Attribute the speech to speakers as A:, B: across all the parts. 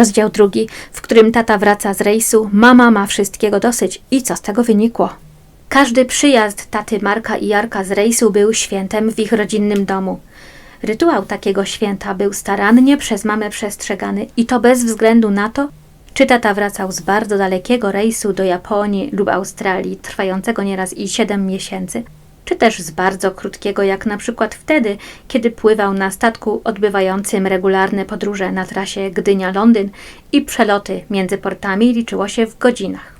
A: Rozdział drugi, w którym tata wraca z rejsu, mama ma wszystkiego dosyć i co z tego wynikło? Każdy przyjazd taty Marka i Jarka z rejsu był świętem w ich rodzinnym domu. Rytuał takiego święta był starannie przez mamę przestrzegany i to bez względu na to, czy tata wracał z bardzo dalekiego rejsu do Japonii lub Australii, trwającego nieraz i 7 miesięcy, czy też z bardzo krótkiego, jak na przykład wtedy, kiedy pływał na statku odbywającym regularne podróże na trasie Gdynia-Londyn i przeloty między portami liczyło się w godzinach.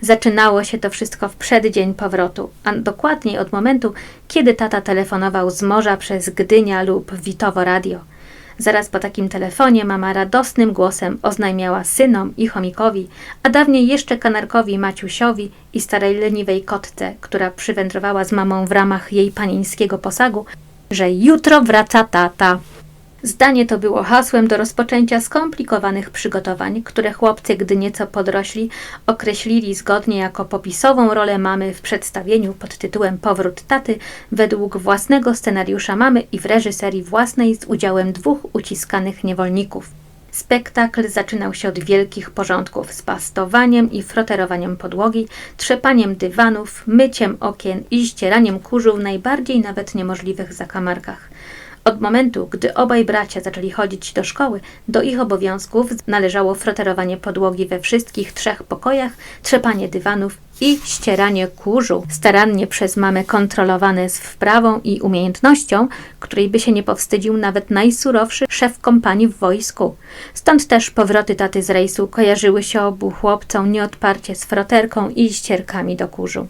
A: Zaczynało się to wszystko w przeddzień powrotu, a dokładniej od momentu, kiedy tata telefonował z morza przez Gdynia lub Witowo Radio. Zaraz po takim telefonie mama radosnym głosem oznajmiała synom i chomikowi, a dawniej jeszcze kanarkowi Maciusiowi i starej leniwej kotce, która przywędrowała z mamą w ramach jej panieńskiego posagu, że jutro wraca tata. Zdanie to było hasłem do rozpoczęcia skomplikowanych przygotowań, które chłopcy, gdy nieco podrośli, określili zgodnie jako popisową rolę mamy w przedstawieniu pod tytułem Powrót taty według własnego scenariusza mamy i w reżyserii własnej z udziałem dwóch uciskanych niewolników. Spektakl zaczynał się od wielkich porządków z pastowaniem i froterowaniem podłogi, trzepaniem dywanów, myciem okien i ścieraniem kurzu w najbardziej nawet niemożliwych zakamarkach. Od momentu, gdy obaj bracia zaczęli chodzić do szkoły, do ich obowiązków należało froterowanie podłogi we wszystkich trzech pokojach, trzepanie dywanów i ścieranie kurzu, starannie przez mamę kontrolowane z wprawą i umiejętnością, której by się nie powstydził nawet najsurowszy szef kompanii w wojsku. Stąd też powroty taty z rejsu kojarzyły się obu chłopcom nieodparcie z froterką i ścierkami do kurzu.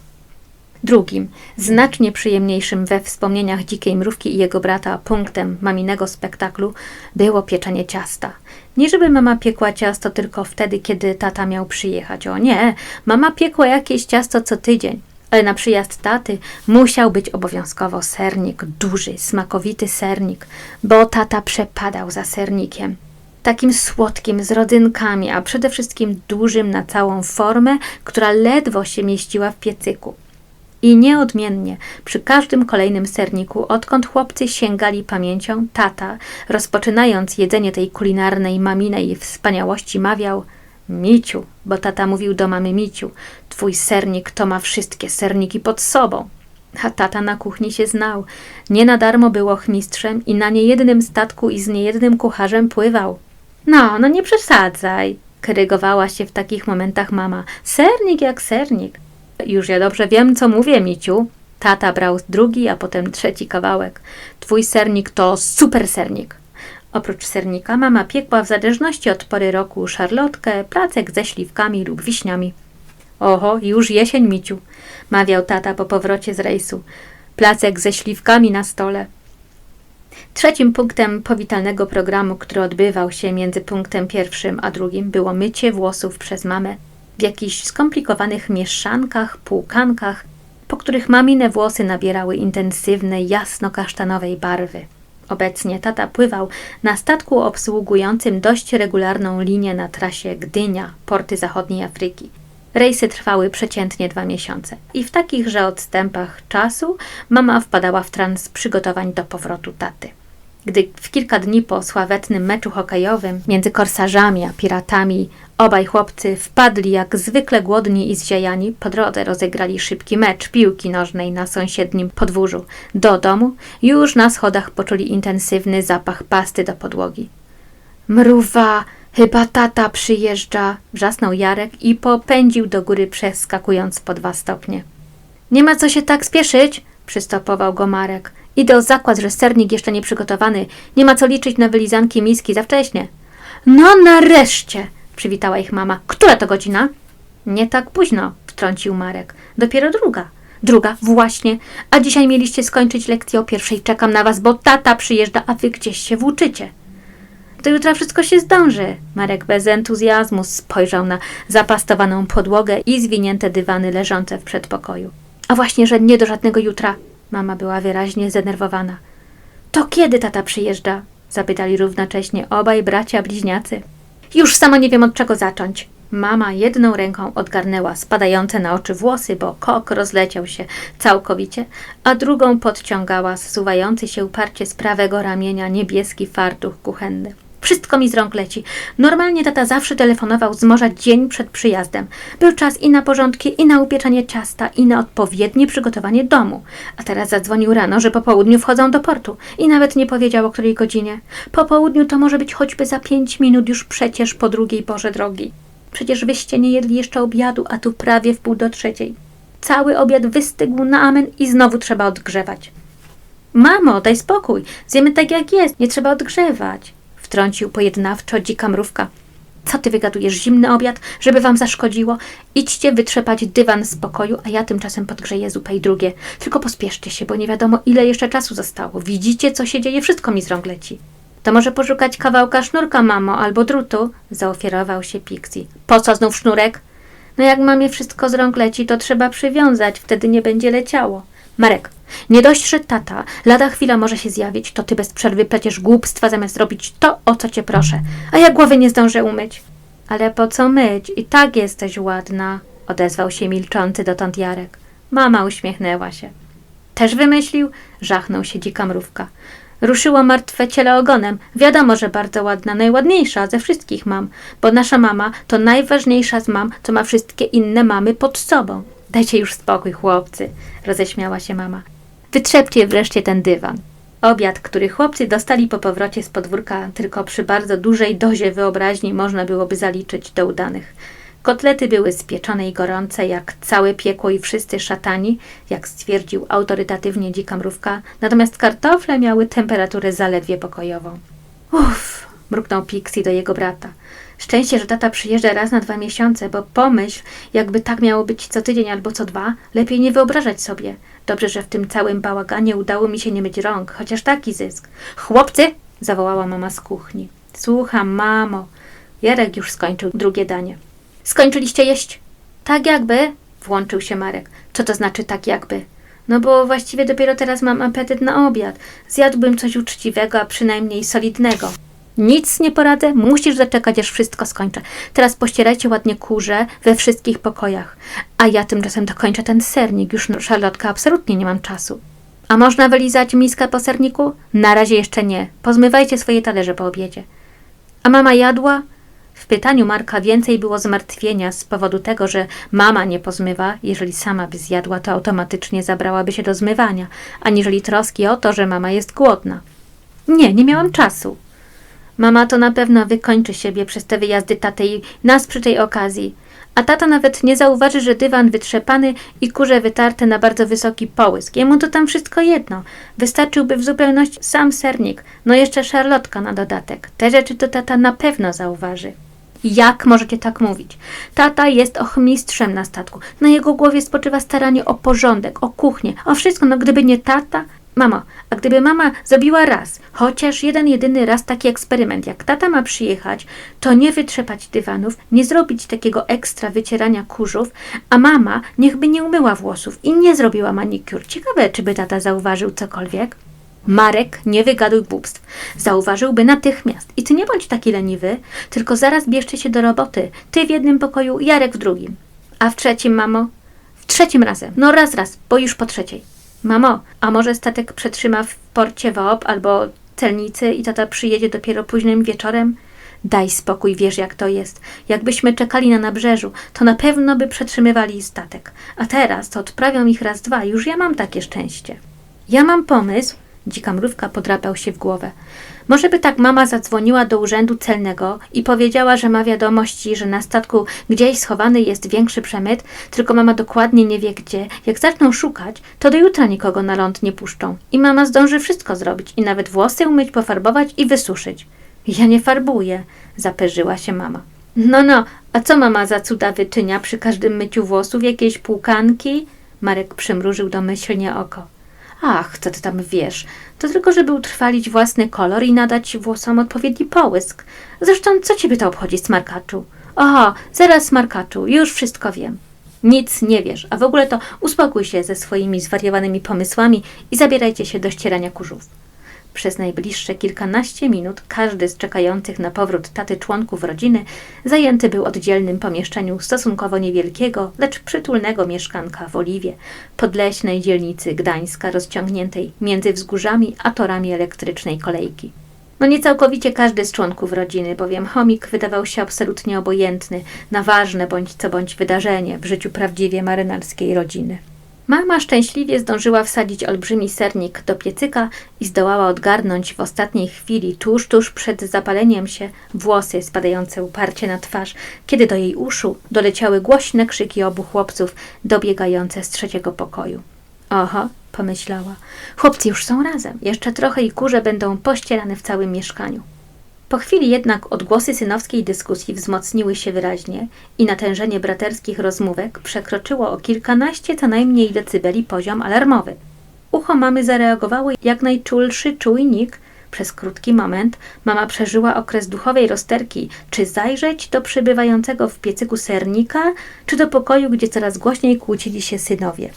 A: Drugim, znacznie przyjemniejszym we wspomnieniach Dzikiej Mrówki i jego brata punktem maminego spektaklu było pieczenie ciasta. Nie żeby mama piekła ciasto tylko wtedy, kiedy tata miał przyjechać. O nie, mama piekła jakieś ciasto co tydzień. Ale na przyjazd taty musiał być obowiązkowo sernik, duży, smakowity sernik, bo tata przepadał za sernikiem takim słodkim, z rodzynkami, a przede wszystkim dużym na całą formę, która ledwo się mieściła w piecyku. I nieodmiennie przy każdym kolejnym serniku, odkąd chłopcy sięgali pamięcią, tata, rozpoczynając jedzenie tej kulinarnej maminej wspaniałości, mawiał Miciu, bo tata mówił do mamy Miciu, twój sernik to ma wszystkie serniki pod sobą. A tata na kuchni się znał. Nie na darmo był ochmistrzem i na niejednym statku i z niejednym kucharzem pływał. No, no nie przesadzaj, korygowała się w takich momentach mama. Sernik jak sernik. Już ja dobrze wiem, co mówię, Miciu. Tata brał drugi, a potem trzeci kawałek. Twój sernik to super sernik. Oprócz sernika mama piekła w zależności od pory roku szarlotkę, placek ze śliwkami lub wiśniami. Oho, już jesień, Miciu, mawiał tata po powrocie z rejsu. Placek ze śliwkami na stole. Trzecim punktem powitalnego programu, który odbywał się między punktem pierwszym a drugim, było mycie włosów przez mamę w jakichś skomplikowanych mieszankach, półkankach, po których mamine włosy nabierały intensywnej, jasno-kasztanowej barwy. Obecnie tata pływał na statku obsługującym dość regularną linię na trasie Gdynia, porty zachodniej Afryki. Rejsy trwały przeciętnie dwa miesiące i w takichże odstępach czasu mama wpadała w trans przygotowań do powrotu taty. Gdy w kilka dni po sławetnym meczu hokejowym między korsarzami a piratami obaj chłopcy wpadli jak zwykle głodni i zziajani, po drodze rozegrali szybki mecz piłki nożnej na sąsiednim podwórzu. Do domu już na schodach poczuli intensywny zapach pasty do podłogi. Mruwa, chyba tata przyjeżdża, wrzasnął Jarek i popędził do góry przeskakując po dwa stopnie. Nie ma co się tak spieszyć, przystopował go Marek. Idę o zakład, że sernik jeszcze nie przygotowany. Nie ma co liczyć na wylizanki miski za wcześnie. No nareszcie! przywitała ich mama. Która to godzina? Nie tak późno, wtrącił Marek. Dopiero druga. Druga, właśnie. A dzisiaj mieliście skończyć lekcję o pierwszej. Czekam na was, bo tata przyjeżdża, a wy gdzieś się włóczycie. Do jutra wszystko się zdąży. Marek bez entuzjazmu spojrzał na zapastowaną podłogę i zwinięte dywany leżące w przedpokoju. A właśnie, że nie do żadnego jutra. Mama była wyraźnie zdenerwowana. To kiedy tata przyjeżdża? Zapytali równocześnie obaj bracia bliźniacy. Już sama nie wiem od czego zacząć. Mama jedną ręką odgarnęła spadające na oczy włosy, bo kok rozleciał się całkowicie, a drugą podciągała zsuwający się uparcie z prawego ramienia niebieski fartuch kuchenny. Wszystko mi z rąk leci. Normalnie tata zawsze telefonował z morza dzień przed przyjazdem. Był czas i na porządki, i na upieczenie ciasta, i na odpowiednie przygotowanie domu. A teraz zadzwonił rano, że po południu wchodzą do portu. I nawet nie powiedział o której godzinie. Po południu to może być choćby za pięć minut już przecież po drugiej porze drogi. Przecież wyście nie jedli jeszcze obiadu, a tu prawie w pół do trzeciej. Cały obiad wystygł na amen i znowu trzeba odgrzewać. Mamo, daj spokój. Zjemy tak jak jest. Nie trzeba odgrzewać. Wtrącił pojednawczo dzika mrówka. Co ty wygadujesz? Zimny obiad, żeby wam zaszkodziło? Idźcie wytrzepać dywan z pokoju, a ja tymczasem podgrzeję zupę i drugie. Tylko pospieszcie się, bo nie wiadomo ile jeszcze czasu zostało. Widzicie, co się dzieje? Wszystko mi z rąk leci. To może poszukać kawałka sznurka, mamo, albo drutu? Zaoferował się Pixie. Po co znów sznurek? No jak mamie wszystko z rąk leci, to trzeba przywiązać, wtedy nie będzie leciało. Marek, nie dość, że tata lada chwila może się zjawić, to ty bez przerwy pleciesz głupstwa zamiast robić to, o co cię proszę. A ja głowy nie zdążę umyć. Ale po co myć? I tak jesteś ładna, odezwał się milczący dotąd Jarek. Mama uśmiechnęła się. Też wymyślił? Żachnął się dzika mrówka. Ruszyło martwe ciele ogonem. Wiadomo, że bardzo ładna, najładniejsza ze wszystkich mam, bo nasza mama to najważniejsza z mam, co ma wszystkie inne mamy pod sobą. Dajcie już spokój, chłopcy, roześmiała się mama. Wytrzepcie wreszcie ten dywan. Obiad, który chłopcy dostali po powrocie z podwórka, tylko przy bardzo dużej dozie wyobraźni można byłoby zaliczyć do udanych. Kotlety były spieczone i gorące, jak całe piekło i wszyscy szatani, jak stwierdził autorytatywnie dzika mrówka, natomiast kartofle miały temperaturę zaledwie pokojową. Uff, mruknął Pixie do jego brata. Szczęście, że tata przyjeżdża raz na dwa miesiące, bo pomyśl, jakby tak miało być co tydzień albo co dwa, lepiej nie wyobrażać sobie. Dobrze, że w tym całym bałaganie udało mi się nie myć rąk, chociaż taki zysk. Chłopcy! zawołała mama z kuchni. Słucham, mamo. Jarek już skończył drugie danie. Skończyliście jeść? Tak jakby? Włączył się Marek. Co to znaczy tak jakby? No bo właściwie dopiero teraz mam apetyt na obiad. Zjadłbym coś uczciwego, a przynajmniej solidnego. Nic nie poradzę, musisz zaczekać, aż wszystko skończę. Teraz pościerajcie ładnie kurze we wszystkich pokojach. A ja tymczasem dokończę ten sernik. Już szarlotka, absolutnie nie mam czasu. A można wylizać miskę po serniku? Na razie jeszcze nie. Pozmywajcie swoje talerze po obiedzie. A mama jadła? W pytaniu Marka więcej było zmartwienia z powodu tego, że mama nie pozmywa, jeżeli sama by zjadła, to automatycznie zabrałaby się do zmywania, aniżeli troski o to, że mama jest głodna. Nie, nie miałam czasu. Mama to na pewno wykończy siebie przez te wyjazdy taty i nas przy tej okazji. A tata nawet nie zauważy, że dywan wytrzepany i kurze wytarte na bardzo wysoki połysk. Jemu to tam wszystko jedno. Wystarczyłby w zupełności sam sernik, no jeszcze szarlotka na dodatek. Te rzeczy to tata na pewno zauważy. Jak możecie tak mówić? Tata jest ochmistrzem na statku. Na jego głowie spoczywa staranie o porządek, o kuchnię, o wszystko. No gdyby nie tata... Mamo, a gdyby mama zrobiła raz, chociaż jeden jedyny raz taki eksperyment, jak tata ma przyjechać, to nie wytrzepać dywanów, nie zrobić takiego ekstra wycierania kurzów, a mama niechby nie umyła włosów i nie zrobiła manikur. Ciekawe, czy by tata zauważył cokolwiek? Marek nie wygaduj głupstw. Zauważyłby natychmiast. I ty nie bądź taki leniwy, tylko zaraz bierzcie się do roboty. Ty w jednym pokoju, Jarek w drugim. A w trzecim, mamo? W trzecim razem. No raz, raz, bo już po trzeciej. Mamo, a może statek przetrzyma w porcie WOP albo celnicy i tata przyjedzie dopiero późnym wieczorem? Daj spokój, wiesz jak to jest. Jakbyśmy czekali na nabrzeżu, to na pewno by przetrzymywali statek. A teraz to odprawią ich raz dwa, już ja mam takie szczęście. Ja mam pomysł, dzika mrówka podrapał się w głowę. Może by tak mama zadzwoniła do urzędu celnego i powiedziała, że ma wiadomości, że na statku gdzieś schowany jest większy przemyt, tylko mama dokładnie nie wie gdzie. Jak zaczną szukać, to do jutra nikogo na ląd nie puszczą. I mama zdąży wszystko zrobić i nawet włosy umyć, pofarbować i wysuszyć. Ja nie farbuję, zaperzyła się mama. No, no, a co mama za cuda wyczynia przy każdym myciu włosów? Jakieś płukanki? Marek przymrużył domyślnie oko. Ach, co ty tam wiesz? To tylko, żeby utrwalić własny kolor i nadać włosom odpowiedni połysk. Zresztą, co ciebie to obchodzi, smarkaczu? Oho, zaraz, smarkaczu, już wszystko wiem. Nic nie wiesz, a w ogóle to uspokój się ze swoimi zwariowanymi pomysłami i zabierajcie się do ścierania kurzów. Przez najbliższe kilkanaście minut każdy z czekających na powrót taty członków rodziny zajęty był oddzielnym pomieszczeniu stosunkowo niewielkiego, lecz przytulnego mieszkanka w Oliwie, podleśnej dzielnicy Gdańska rozciągniętej między wzgórzami a torami elektrycznej kolejki. No nie całkowicie każdy z członków rodziny, bowiem chomik wydawał się absolutnie obojętny na ważne bądź co bądź wydarzenie w życiu prawdziwie marynarskiej rodziny. Mama szczęśliwie zdążyła wsadzić olbrzymi sernik do piecyka i zdołała odgarnąć w ostatniej chwili, tuż, tuż przed zapaleniem się, włosy spadające uparcie na twarz, kiedy do jej uszu doleciały głośne krzyki obu chłopców dobiegające z trzeciego pokoju. Oho, pomyślała, chłopcy już są razem, jeszcze trochę i kurze będą pościerane w całym mieszkaniu. Po chwili jednak odgłosy synowskiej dyskusji wzmocniły się wyraźnie i natężenie braterskich rozmówek przekroczyło o kilkanaście co najmniej decybeli poziom alarmowy. Ucho mamy zareagowało jak najczulszy czujnik. Przez krótki moment mama przeżyła okres duchowej rozterki, czy zajrzeć do przybywającego w piecyku sernika, czy do pokoju, gdzie coraz głośniej kłócili się synowie.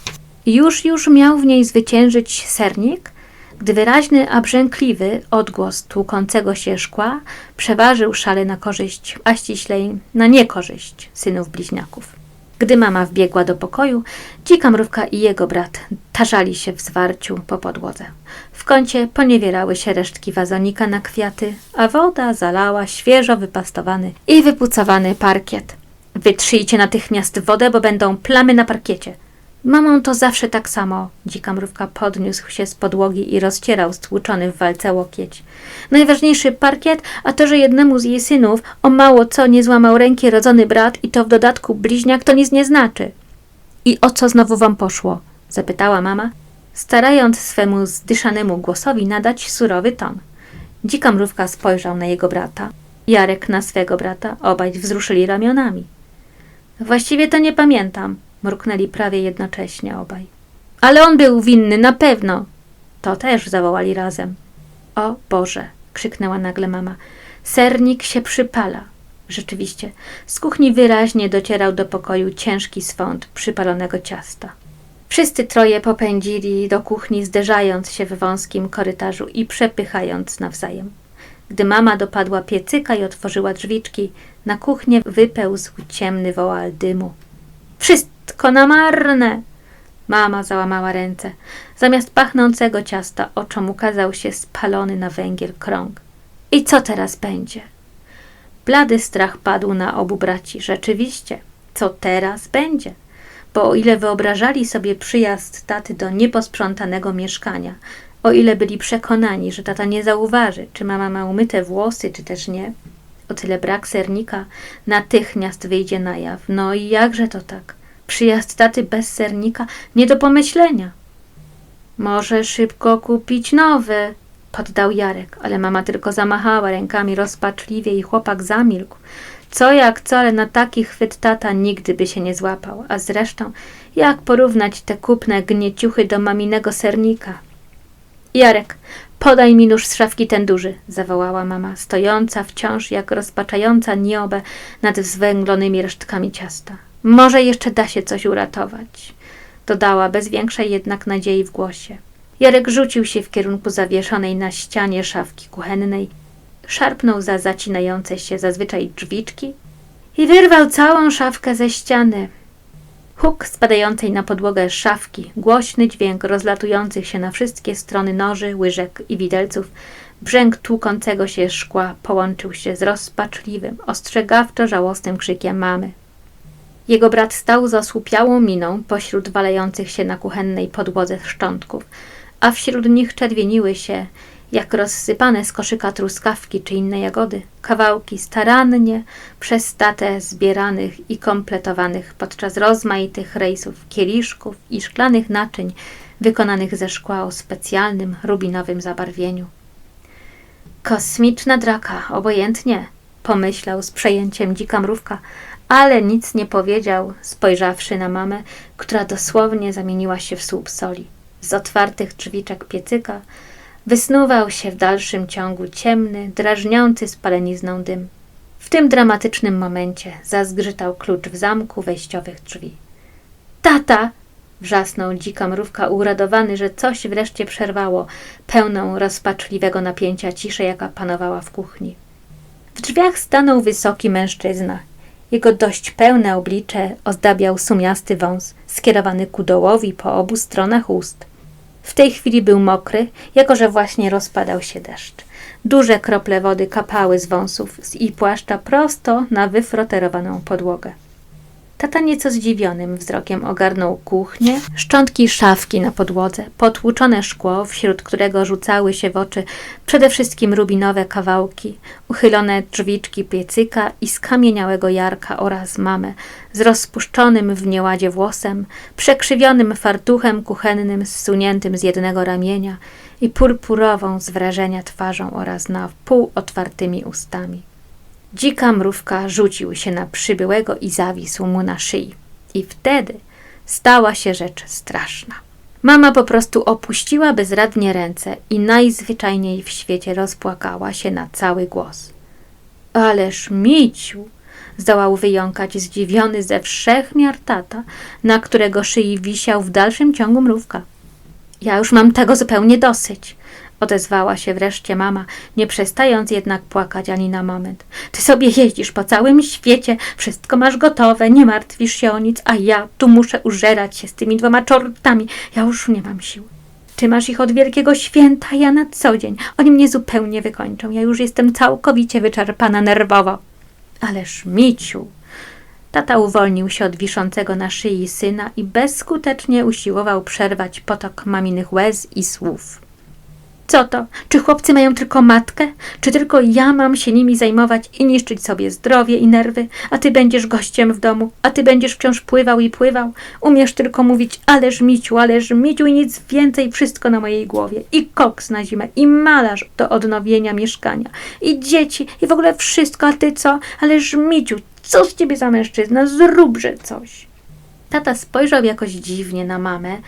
A: Już, już miał w niej zwyciężyć sernik, gdy wyraźny, a brzękliwy odgłos tłukącego się szkła przeważył szale na korzyść, a ściślej na niekorzyść synów bliźniaków. Gdy mama wbiegła do pokoju, dzika mrówka i jego brat tarzali się w zwarciu po podłodze. W kącie poniewierały się resztki wazonika na kwiaty, a woda zalała świeżo wypastowany i wypucowany parkiet. Wytrzyjcie natychmiast wodę, bo będą plamy na parkiecie – Mamą to zawsze tak samo. Dzika mrówka podniósł się z podłogi i rozcierał stłuczony w walce łokieć. Najważniejszy parkiet, a to, że jednemu z jej synów o mało co nie złamał ręki rodzony brat i to w dodatku bliźniak, to nic nie znaczy. I o co znowu wam poszło? zapytała mama, starając swemu zdyszanemu głosowi nadać surowy ton. Dzika mrówka spojrzał na jego brata. Jarek na swego brata, obaj wzruszyli ramionami. Właściwie to nie pamiętam, mruknęli prawie jednocześnie obaj. Ale on był winny, na pewno. To też zawołali razem. O Boże, krzyknęła nagle mama. Sernik się przypala. Rzeczywiście, z kuchni wyraźnie docierał do pokoju ciężki swąd przypalonego ciasta. Wszyscy troje popędzili do kuchni, zderzając się w wąskim korytarzu i przepychając nawzajem. Gdy mama dopadła piecyka i otworzyła drzwiczki, na kuchnię wypełzł ciemny wołal dymu. Wszyscy wszystko na marne. Mama załamała ręce. Zamiast pachnącego ciasta oczom ukazał się spalony na węgiel krąg. I co teraz będzie? Blady strach padł na obu braci. Rzeczywiście, co teraz będzie? Bo o ile wyobrażali sobie przyjazd taty do nieposprzątanego mieszkania, o ile byli przekonani, że tata nie zauważy, czy mama ma umyte włosy, czy też nie, o tyle brak sernika natychmiast wyjdzie na jaw. No i jakże to tak? Przyjazd taty bez sernika nie do pomyślenia. Może szybko kupić nowy, poddał Jarek, ale mama tylko zamachała rękami rozpaczliwie i chłopak zamilkł. Co jak co, ale na taki chwyt tata nigdy by się nie złapał. A zresztą, jak porównać te kupne gnieciuchy do maminego sernika? Jarek, podaj mi nóż z szafki ten duży, zawołała mama, stojąca wciąż jak rozpaczająca niobę nad zwęglonymi resztkami ciasta. Może jeszcze da się coś uratować, dodała bez większej jednak nadziei w głosie. Jarek rzucił się w kierunku zawieszonej na ścianie szafki kuchennej, szarpnął za zacinające się zazwyczaj drzwiczki i wyrwał całą szafkę ze ściany. Huk spadającej na podłogę szafki, głośny dźwięk rozlatujących się na wszystkie strony noży, łyżek i widelców, brzęk tłukącego się szkła połączył się z rozpaczliwym, ostrzegawczo żałosnym krzykiem mamy. Jego brat stał z osłupiałą miną pośród walejących się na kuchennej podłodze szczątków, a wśród nich czerwieniły się, jak rozsypane z koszyka truskawki czy inne jagody, kawałki starannie przez tatę zbieranych i kompletowanych podczas rozmaitych rejsów kieliszków i szklanych naczyń wykonanych ze szkła o specjalnym rubinowym zabarwieniu. Kosmiczna draka, obojętnie, pomyślał z przejęciem dzika mrówka, ale nic nie powiedział, spojrzawszy na mamę, która dosłownie zamieniła się w słup soli. Z otwartych drzwiczek piecyka wysnuwał się w dalszym ciągu ciemny, drażniący spalenizną dym. W tym dramatycznym momencie zazgrzytał klucz w zamku wejściowych drzwi. Tata! wrzasnął dzika mrówka, uradowany, że coś wreszcie przerwało pełną rozpaczliwego napięcia ciszę, jaka panowała w kuchni. W drzwiach stanął wysoki mężczyzna, jego dość pełne oblicze ozdabiał sumiasty wąs, skierowany ku dołowi po obu stronach ust. W tej chwili był mokry, jako że właśnie rozpadał się deszcz. Duże krople wody kapały z wąsów i płaszcza prosto na wyfroterowaną podłogę. Tata nieco zdziwionym wzrokiem ogarnął kuchnię, szczątki szafki na podłodze, potłuczone szkło, wśród którego rzucały się w oczy przede wszystkim rubinowe kawałki, uchylone drzwiczki piecyka i skamieniałego Jarka oraz mamę z rozpuszczonym w nieładzie włosem, przekrzywionym fartuchem kuchennym zsuniętym z jednego ramienia i purpurową z wrażenia twarzą oraz na pół otwartymi ustami. Dzika mrówka rzucił się na przybyłego i zawisł mu na szyi. I wtedy stała się rzecz straszna. Mama po prostu opuściła bezradnie ręce i najzwyczajniej w świecie rozpłakała się na cały głos. Ależ Miciu! zdołał wyjąkać zdziwiony ze wszech miar tata, na którego szyi wisiał w dalszym ciągu mrówka. Ja już mam tego zupełnie dosyć odezwała się wreszcie mama, nie przestając jednak płakać ani na moment. Ty sobie jeździsz po całym świecie, wszystko masz gotowe, nie martwisz się o nic, a ja tu muszę użerać się z tymi dwoma czortami. Ja już nie mam sił. Ty masz ich od wielkiego święta, ja na co dzień. Oni mnie zupełnie wykończą. Ja już jestem całkowicie wyczerpana nerwowo. Ależ Miciu! Tata uwolnił się od wiszącego na szyi syna i bezskutecznie usiłował przerwać potok maminych łez i słów. Co to? Czy chłopcy mają tylko matkę? Czy tylko ja mam się nimi zajmować i niszczyć sobie zdrowie i nerwy? A ty będziesz gościem w domu? A ty będziesz wciąż pływał i pływał? Umiesz tylko mówić, ależ miciu, ależ miciu i nic więcej, wszystko na mojej głowie. I koks na zimę, i malarz do odnowienia mieszkania, i dzieci, i w ogóle wszystko, a ty co? Ależ miciu, co z ciebie za mężczyzna? Zróbże coś. Tata spojrzał jakoś dziwnie na mamę,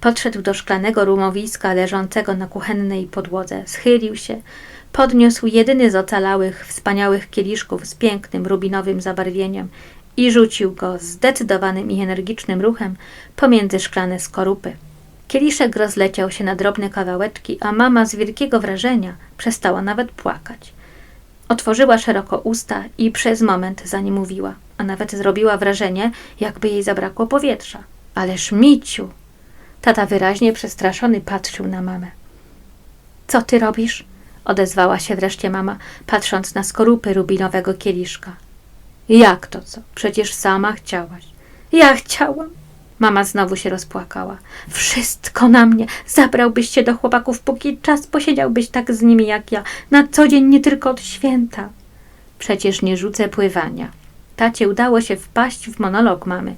A: podszedł do szklanego rumowiska leżącego na kuchennej podłodze, schylił się, podniósł jedyny z ocalałych, wspaniałych kieliszków z pięknym, rubinowym zabarwieniem i rzucił go zdecydowanym i energicznym ruchem pomiędzy szklane skorupy. Kieliszek rozleciał się na drobne kawałeczki, a mama z wielkiego wrażenia przestała nawet płakać. Otworzyła szeroko usta i przez moment zanim mówiła, a nawet zrobiła wrażenie, jakby jej zabrakło powietrza. Ależ Miciu! Tata wyraźnie przestraszony patrzył na mamę. Co ty robisz? odezwała się wreszcie mama, patrząc na skorupy rubinowego kieliszka. Jak to co? Przecież sama chciałaś. Ja chciałam. Mama znowu się rozpłakała. Wszystko na mnie. Zabrałbyś się do chłopaków, póki czas posiedziałbyś tak z nimi jak ja. Na co dzień, nie tylko od święta. Przecież nie rzucę pływania. Tacie udało się wpaść w monolog mamy.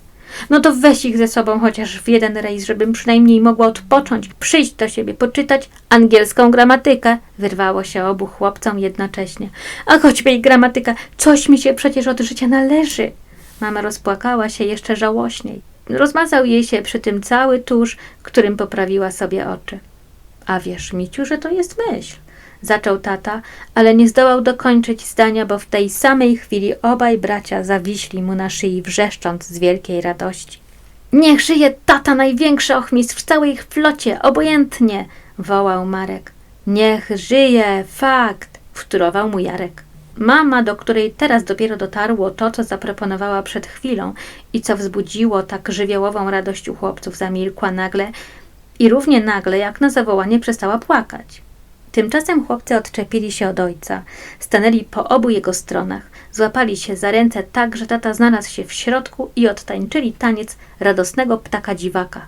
A: No to weź ich ze sobą chociaż w jeden rejs, żebym przynajmniej mogła odpocząć, przyjść do siebie, poczytać angielską gramatykę. Wyrwało się obu chłopcom jednocześnie. A choćby i gramatyka, coś mi się przecież od życia należy. Mama rozpłakała się jeszcze żałośniej. Rozmazał jej się przy tym cały tusz, którym poprawiła sobie oczy. A wiesz, Miciu, że to jest myśl. Zaczął tata, ale nie zdołał dokończyć zdania, bo w tej samej chwili obaj bracia zawiśli mu na szyi, wrzeszcząc z wielkiej radości. Niech żyje tata największy ochmistrz w całej flocie, obojętnie! wołał Marek. Niech żyje, fakt! wtórował mu Jarek. Mama, do której teraz dopiero dotarło to, co zaproponowała przed chwilą i co wzbudziło tak żywiołową radość u chłopców, zamilkła nagle i równie nagle, jak na zawołanie, przestała płakać. Tymczasem chłopcy odczepili się od ojca, stanęli po obu jego stronach, złapali się za ręce tak, że tata znalazł się w środku i odtańczyli taniec radosnego ptaka dziwaka.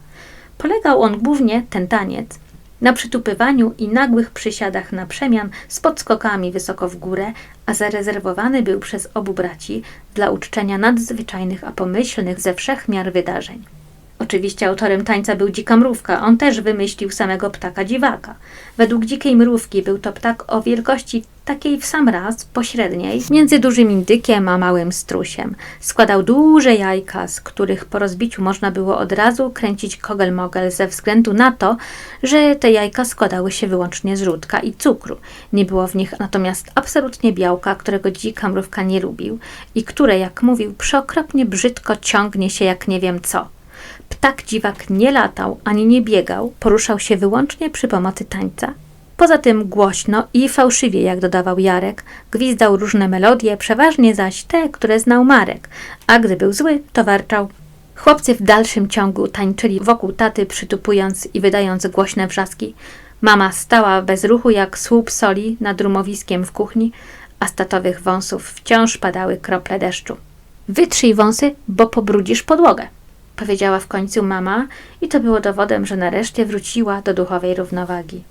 A: Polegał on głównie, ten taniec, na przytupywaniu i nagłych przysiadach na przemian z podskokami wysoko w górę, a zarezerwowany był przez obu braci dla uczczenia nadzwyczajnych, a pomyślnych ze wszech miar wydarzeń. Oczywiście autorem tańca był dzika mrówka. On też wymyślił samego ptaka dziwaka. Według dzikiej mrówki był to ptak o wielkości takiej w sam raz, pośredniej, między dużym indykiem a małym strusiem. Składał duże jajka, z których po rozbiciu można było od razu kręcić kogel-mogel ze względu na to, że te jajka składały się wyłącznie z żółtka i cukru. Nie było w nich natomiast absolutnie białka, którego dzika mrówka nie lubił i które, jak mówił, przeokropnie brzydko ciągnie się jak nie wiem co. Ptak dziwak nie latał ani nie biegał, poruszał się wyłącznie przy pomocy tańca. Poza tym głośno i fałszywie, jak dodawał Jarek, gwizdał różne melodie, przeważnie zaś te, które znał Marek, a gdy był zły, to warczał. Chłopcy w dalszym ciągu tańczyli wokół taty, przytupując i wydając głośne wrzaski. Mama stała bez ruchu jak słup soli nad rumowiskiem w kuchni, a z tatowych wąsów wciąż padały krople deszczu. Wytrzyj wąsy, bo pobrudzisz podłogę, powiedziała w końcu mama i to było dowodem, że nareszcie wróciła do duchowej równowagi.